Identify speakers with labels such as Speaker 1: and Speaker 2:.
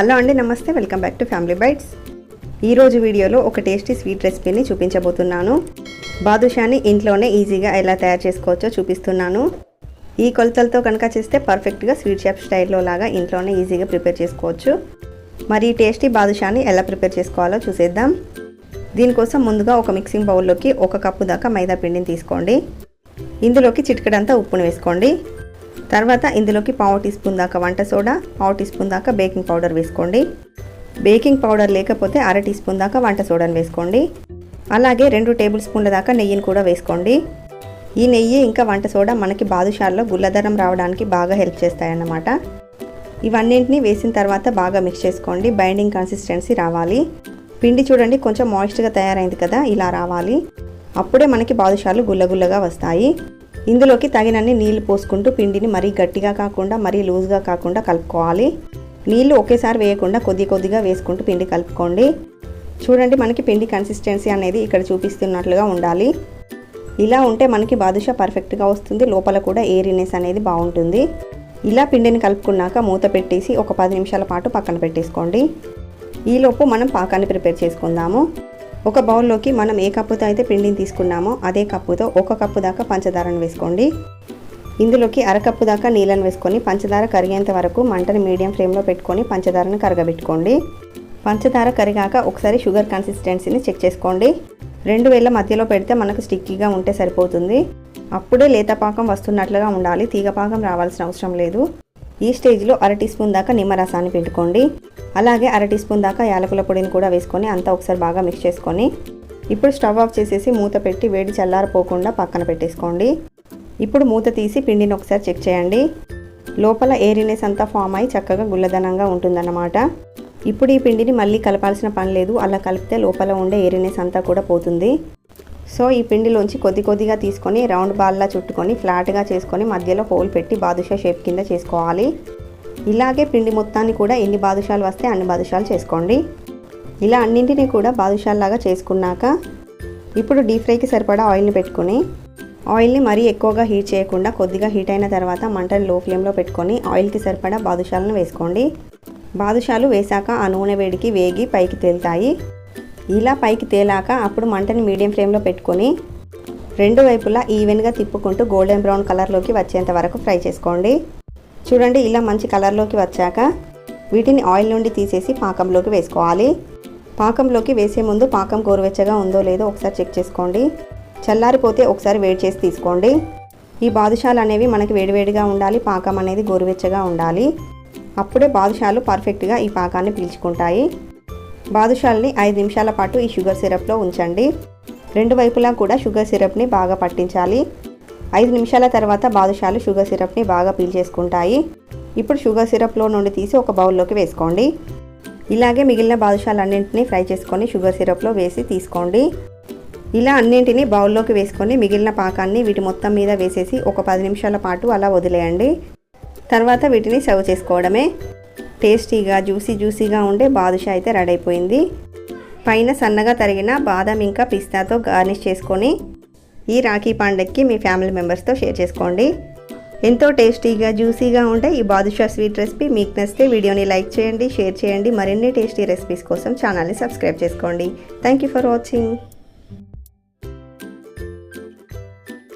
Speaker 1: Hello అండి నమస్తే. Welcome back to Family Bites. ఈరోజు వీడియోలో ఒక టేస్టీ స్వీట్ రెసిపీని చూపించబోతున్నాను. బాదుషాని ఇంట్లోనే ఈజీగా ఎలా తయారు చేసుకోవచ్చో చూపిస్తున్నాను. ఈ కొలతలతో కనుక చేస్తే పర్ఫెక్ట్గా స్వీట్ షాప్ స్టైల్లో లాగా ఇంట్లోనే ఈజీగా ప్రిపేర్ చేసుకోవచ్చు. మరి ఈ టేస్టీ బాదుషాని ఎలా ప్రిపేర్ చేసుకోవాలో చూసేద్దాం. దీనికోసం ముందుగా ఒక మిక్సింగ్ బౌల్లోకి ఒక కప్పు దాకా మైదా పిండిని తీసుకోండి. ఇందులోకి చిటికడంతా ఉప్పును వేసుకోండి. తర్వాత ఇందులోకి పావు టీ స్పూన్ దాకా వంట సోడా పావు టీ స్పూన్ దాకా బేకింగ్ పౌడర్ వేసుకోండి. బేకింగ్ పౌడర్ లేకపోతే అర టీ స్పూన్ దాకా వంట సోడాను వేసుకోండి. అలాగే రెండు టేబుల్ స్పూన్ల దాకా నెయ్యిని కూడా వేసుకోండి. ఈ నెయ్యి ఇంకా వంట సోడా మనకి బాదుషాల్లో గుల్లదనం రావడానికి బాగా హెల్ప్ చేస్తాయన్నమాట. ఇవన్నింటినీ వేసిన తర్వాత బాగా మిక్స్ చేసుకోండి. బైండింగ్ కన్సిస్టెన్సీ రావాలి. పిండి చూడండి కొంచెం మాయిస్ట్గా తయారైంది కదా ఇలా రావాలి. అప్పుడే మనకి బాదుషాలు గుల్లగుల్లగా వస్తాయి. ఇందులోకి తగినన్ని నీళ్ళు పోసుకుంటూ పిండిని మరీ గట్టిగా కాకుండా మరీ లూజ్గా కాకుండా కలుపుకోవాలి. నీళ్ళు ఒకేసారి వేయకుండా కొద్ది కొద్దిగా వేసుకుంటూ పిండి కలుపుకోండి. చూడండి మనకి పిండి కన్సిస్టెన్సీ అనేది ఇక్కడ చూపిస్తున్నట్లుగా ఉండాలి. ఇలా ఉంటే మనకి బాదుషా పర్ఫెక్ట్గా వస్తుంది. లోపల కూడా ఏరినెస్ అనేది బాగుంటుంది. ఇలా పిండిని కలుపుకున్నాక మూత పెట్టేసి ఒక పది నిమిషాల పాటు పక్కన పెట్టేసుకోండి. ఈలోపు మనం పాకాన్ని ప్రిపేర్ చేసుకుందాము. ఒక బౌల్లోకి మనం ఏ కప్పుతో అయితే పిండిని తీసుకున్నామో అదే కప్పుతో ఒక కప్పు దాకా పంచదారను వేసుకోండి. ఇందులోకి అరకప్పు దాకా నీళ్ళను వేసుకొని పంచదార కరిగేంత వరకు మంటని మీడియం ఫ్లేమ్లో పెట్టుకొని పంచదారను కరగబెట్టుకోండి. పంచదార కరిగాక ఒకసారి షుగర్ కన్సిస్టెన్సీని చెక్ చేసుకోండి. రెండు వేల మధ్యలో పెడితే మనకు స్టిక్కీగా ఉంటే సరిపోతుంది. అప్పుడే లేతపాకం వస్తున్నట్లుగా ఉండాలి. తీగపాకం రావాల్సిన అవసరం లేదు. ఈ స్టేజ్లో అర టీ స్పూన్ దాకా నిమ్మరసాన్ని పెట్టుకోండి అలాగే అర టీ స్పూన్ దాకా యాలకుల పొడిని కూడా వేసుకొని అంతా ఒకసారి బాగా మిక్స్ చేసుకొని ఇప్పుడు స్టవ్ ఆఫ్ చేసేసి మూత పెట్టి వేడి చల్లారిపోకుండా పక్కన పెట్టేసుకోండి. ఇప్పుడు మూత తీసి పిండిని ఒకసారి చెక్ చేయండి. లోపల ఏరినెస్ అంతా ఫామ్ అయి చక్కగా గుల్లదనంగా ఉంటుందన్నమాట. ఇప్పుడు ఈ పిండిని మళ్ళీ కలపాల్సిన పని లేదు. అలా కలిపితే లోపల ఉండే ఏరినెస్ అంతా కూడా పోతుంది. సో ఈ పిండిలోంచి కొద్ది కొద్దిగా తీసుకొని రౌండ్ బాల్లా చుట్టుకొని ఫ్లాట్గా చేసుకొని మధ్యలో హోల్ పెట్టి బాదుషా షేప్ కింద చేసుకోవాలి. ఇలాగే పిండి మొత్తాన్ని కూడా ఎన్ని బాదుషాలు వస్తే అన్ని బాదుషాలు చేసుకోండి. ఇలా అన్నింటినీ కూడా బాదుషాల్లాగా చేసుకున్నాక ఇప్పుడు డీప్ ఫ్రైకి సరిపడా ఆయిల్ని పెట్టుకొని ఆయిల్ని మరీ ఎక్కువగా హీట్ చేయకుండా కొద్దిగా హీట్ అయిన తర్వాత మంటను లో ఫ్లేమ్లో పెట్టుకొని ఆయిల్కి సరిపడా బాదుషాలను వేసుకోండి. బాదుషాలు వేశాక ఆ నూనె వేడికి వేగి పైకి తేలుతాయి. ఇలా పైకి తేలాక అప్పుడు మంటని మీడియం ఫ్లేమ్లో పెట్టుకొని రెండు వైపులా ఈవెన్గా తిప్పుకుంటూ గోల్డెన్ బ్రౌన్ కలర్లోకి వచ్చేంత వరకు ఫ్రై చేసుకోండి. చూడండి ఇలా మంచి కలర్లోకి వచ్చాక వీటిని ఆయిల్ నుండి తీసేసి పాకంలోకి వేసుకోవాలి. పాకంలోకి వేసే ముందు పాకం గోరువెచ్చగా ఉందో లేదో ఒకసారి చెక్ చేసుకోండి. చల్లారిపోతే ఒకసారి వేడి చేసి తీసుకోండి. ఈ బాదుషాలు అనేవి మనకి వేడివేడిగా ఉండాలి పాకం అనేది గోరువెచ్చగా ఉండాలి. అప్పుడే బాదుషాలు పర్ఫెక్ట్గా ఈ పాకాన్ని పీల్చుకుంటాయి. బాదుషాల్ని ఐదు నిమిషాల పాటు ఈ షుగర్ సిరప్లో ఉంచండి. రెండు వైపులా కూడా షుగర్ సిరప్ని బాగా పట్టించాలి. ఐదు నిమిషాల తర్వాత బాదుషాలు షుగర్ సిరప్ని బాగా పీల్చేసుకుంటాయి ఇప్పుడు షుగర్ సిరప్లో నుండి తీసి ఒక బౌల్లోకి వేసుకోండి. ఇలాగే మిగిలిన బాదుషాలన్నింటినీ ఫ్రై చేసుకొని షుగర్ సిరప్లో వేసి తీసుకోండి. ఇలా అన్నింటినీ బౌల్లోకి వేసుకొని మిగిలిన పాకాన్ని వీటి మొత్తం మీద వేసేసి ఒక పది నిమిషాల పాటు అలా వదిలేయండి. తర్వాత వీటిని సర్వ్ చేసుకోవడమే. టేస్టీగా జ్యూసీ జ్యూసీగా ఉండే బాదుషా అయితే రెడీ అయిపోయింది పైన సన్నగా తరిగిన బాదం ఇంకా పిస్తాతో గార్నిష్ చేసుకొని ఈ రాఖీ పండగకి మీ ఫ్యామిలీ మెంబర్స్తో షేర్ చేసుకోండి. ఎంతో టేస్టీగా జ్యూసీగా ఉండే ఈ బాదుషా స్వీట్ రెసిపీ మీకు నచ్చితే వీడియోని లైక్ చేయండి షేర్ చేయండి మరిన్ని టేస్టీ రెసిపీస్ కోసం ఛానల్ని సబ్స్క్రైబ్ చేసుకోండి. Thank you for watching.